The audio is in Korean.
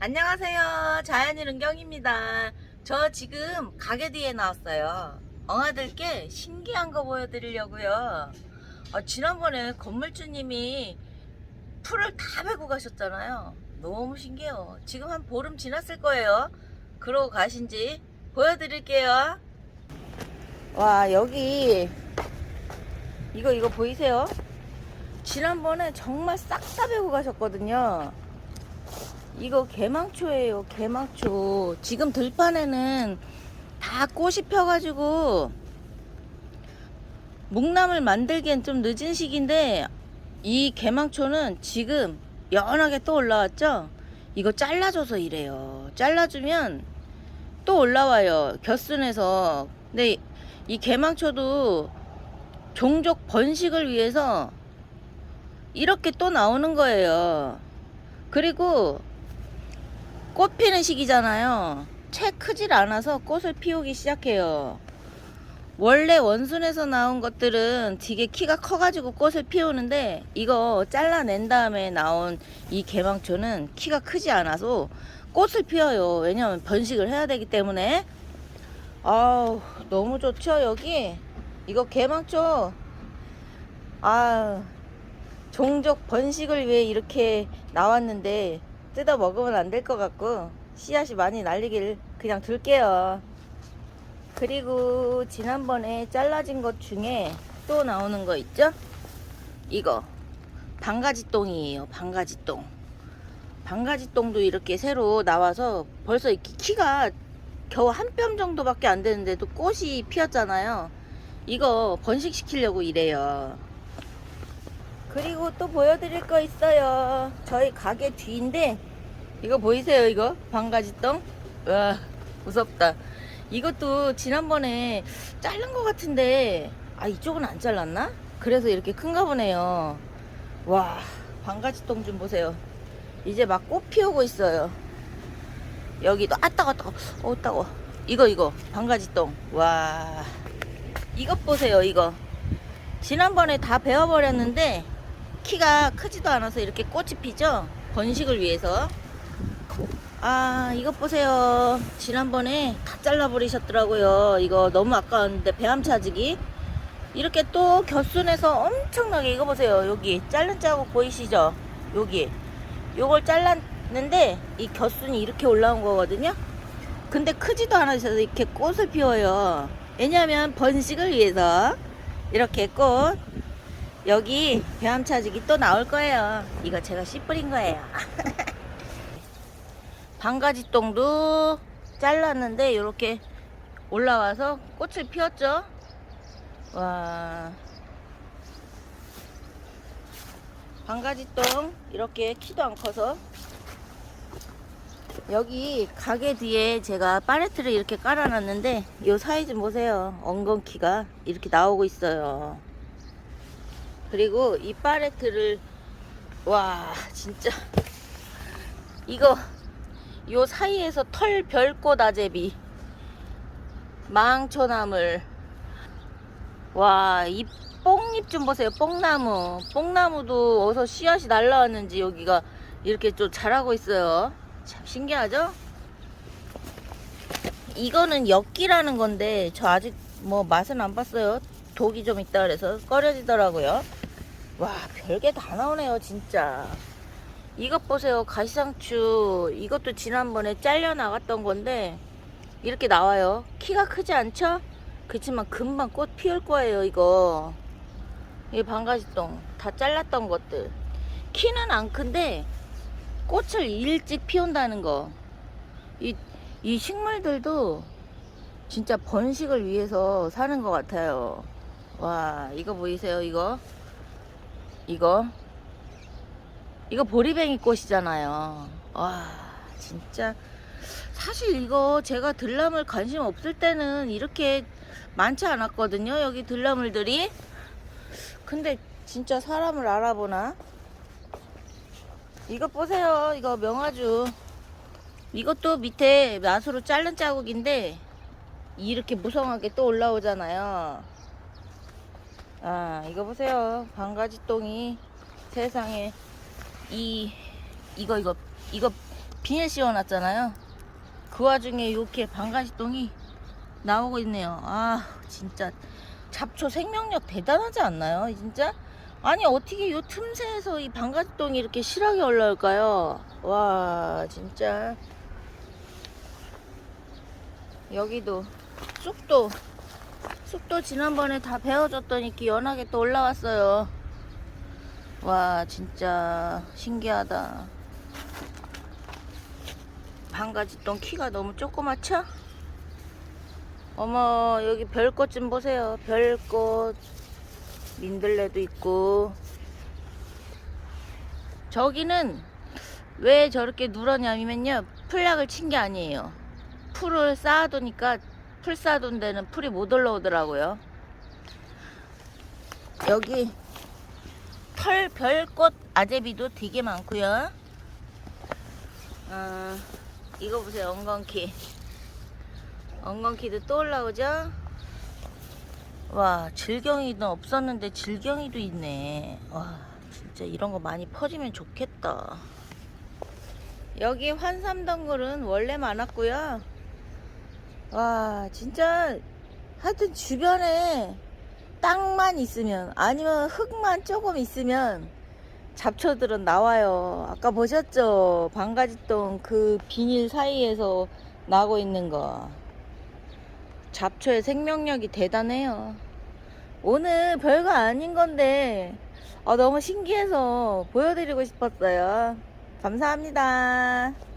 안녕하세요. 자연일 은경입니다. 저 지금 가게 뒤에 나왔어요. 엉아들께 신기한 거 보여드리려고요. 아, 지난번에 건물주님이 풀을 다 베고 가셨잖아요. 너무 신기해요. 지금 한 보름 지났을 거예요. 그러고 가신지 보여드릴게요. 와, 여기 이거 이거 보이세요? 지난번에 정말 싹 다 베고 가셨거든요. 이거 개망초예요, 개망초. 지금 들판에는 다 꽃이 펴가지고 묵남을 만들기엔 좀 늦은 시기인데 이 개망초는 지금 연하게 또 올라왔죠? 이거 잘라줘서 이래요. 잘라주면 또 올라와요. 겨순에서. 근데 이 개망초도 종족 번식을 위해서 이렇게 또 나오는 거예요. 그리고 꽃 피는 시기잖아요. 채 크질 않아서 꽃을 피우기 시작해요. 원래 원순에서 나온 것들은 되게 키가 커가지고 꽃을 피우는데 이거 잘라낸 다음에 나온 이 개망초는 키가 크지 않아서 꽃을 피워요. 왜냐면 번식을 해야 되기 때문에. 아우, 너무 좋죠, 여기? 이거 개망초. 아, 종족 번식을 위해 이렇게 나왔는데 뜯어 먹으면 안 될 것 같고 씨앗이 많이 날리길 그냥 둘게요. 그리고 지난번에 잘라진 것 중에 또 나오는 거 있죠? 이거 방가지똥이에요. 방가지똥. 방가지똥도 이렇게 새로 나와서 벌써 이렇게 키가 겨우 한 뼘 정도밖에 안 되는데도 꽃이 피었잖아요. 이거 번식시키려고 이래요. 그리고 또 보여드릴 거 있어요. 저희 가게 뒤인데 이거 보이세요? 이거 방가지똥? 와 무섭다. 이것도 지난번에 자른 것 같은데 아 이쪽은 안 잘랐나? 그래서 이렇게 큰가 보네요. 와 방가지똥 좀 보세요. 이제 막 꽃 피우고 있어요. 여기도 아 따가 따가 어 따가 이거 이거 방가지똥 와 이것 보세요 이거 지난번에 다 베어버렸는데 키가 크지도 않아서 이렇게 꽃이 피죠 번식을 위해서 아 이것 보세요. 지난번에 다 잘라버리셨더라고요. 이거 너무 아까웠는데 배암 차지기. 이렇게 또 겨순에서 엄청나게 이거 보세요. 여기 자른 자국 보이시죠? 여기. 요걸 잘랐는데 이 겨순이 이렇게 올라온 거거든요. 근데 크지도 않아서 이렇게 꽃을 피워요. 왜냐면 번식을 위해서 이렇게 꽃 여기 배암 차지기 또 나올 거예요. 이거 제가 씨 뿌린 거예요. 방가지 똥도 잘랐는데 이렇게 올라와서 꽃을 피웠죠. 와. 방가지똥 이렇게 키도 안 커서 여기 가게 뒤에 제가 파레트를 이렇게 깔아놨는데 이 사이 좀 보세요. 엉겅키가 이렇게 나오고 있어요. 그리고 이 파레트를 와 진짜 이거 요 사이에서 털 별꽃 아제비 망초나물. 와 이 뽕잎 좀 보세요 뽕나무. 뽕나무도 어서 씨앗이 날라왔는지 여기가 이렇게 좀 자라고 있어요. 참 신기하죠? 이거는 엽기라는 건데 저 아직 뭐 맛은 안 봤어요. 독이 좀 있다 그래서 꺼려지더라고요. 와 별게 다 나오네요 진짜 이것 보세요. 가시상추. 이것도 지난번에 잘려 나갔던 건데 이렇게 나와요. 키가 크지 않죠? 그렇지만 금방 꽃 피울 거예요 이거. 이 방가지똥. 다 잘랐던 것들. 키는 안 큰데 꽃을 일찍 피운다는 거. 이, 이 식물들도 진짜 번식을 위해서 사는 것 같아요. 와 이거 보이세요 이거? 이거 이거 보리뱅이 꽃이잖아요. 와 진짜. 사실 이거 제가 들나물 관심 없을 때는 이렇게 많지 않았거든요 여기 들나물들이. 근데 진짜 사람을 알아보나? 이거 보세요 이거 명아주. 이것도 밑에 낫으로 자른 자국인데 이렇게 무성하게 또 올라오잖아요. 아 이거 보세요 방가지 똥이 세상에 이 이거 이거 이거 비닐 씌워놨잖아요. 그 와중에 이렇게 방가시똥이 나오고 있네요. 아 진짜 잡초 생명력 대단하지 않나요? 진짜? 아니 어떻게 요 틈새에서 이 방가시똥이 이렇게 실하게 올라올까요? 와 진짜 여기도 쑥도 쑥도 지난번에 다 베어줬더니 이렇게 연하게 또 올라왔어요. 와 진짜 신기하다. 방가지똥 키가 너무 조그맣죠? 어머 여기 별꽃 좀 보세요. 별꽃 민들레도 있고 저기는 왜 저렇게 누러냐면요 풀약을 친 게 아니에요. 풀을 쌓아두니까 풀 쌓아둔 데는 풀이 못 올라오더라고요. 여기 털 별꽃 아제비도 되게 많고요. 아, 이거 보세요 엉겅키. 엉겅키도 또 올라오죠? 와 질경이는 없었는데 질경이도 있네. 와 진짜 이런 거 많이 퍼지면 좋겠다. 여기 환삼덩굴은 원래 많았고요. 와 진짜 하여튼 주변에 땅만 있으면 아니면 흙만 조금 있으면 잡초들은 나와요. 아까 보셨죠? 방가지똥 그 비닐 사이에서 나고 있는 거. 잡초의 생명력이 대단해요. 오늘 별거 아닌 건데 어, 너무 신기해서 보여드리고 싶었어요. 감사합니다.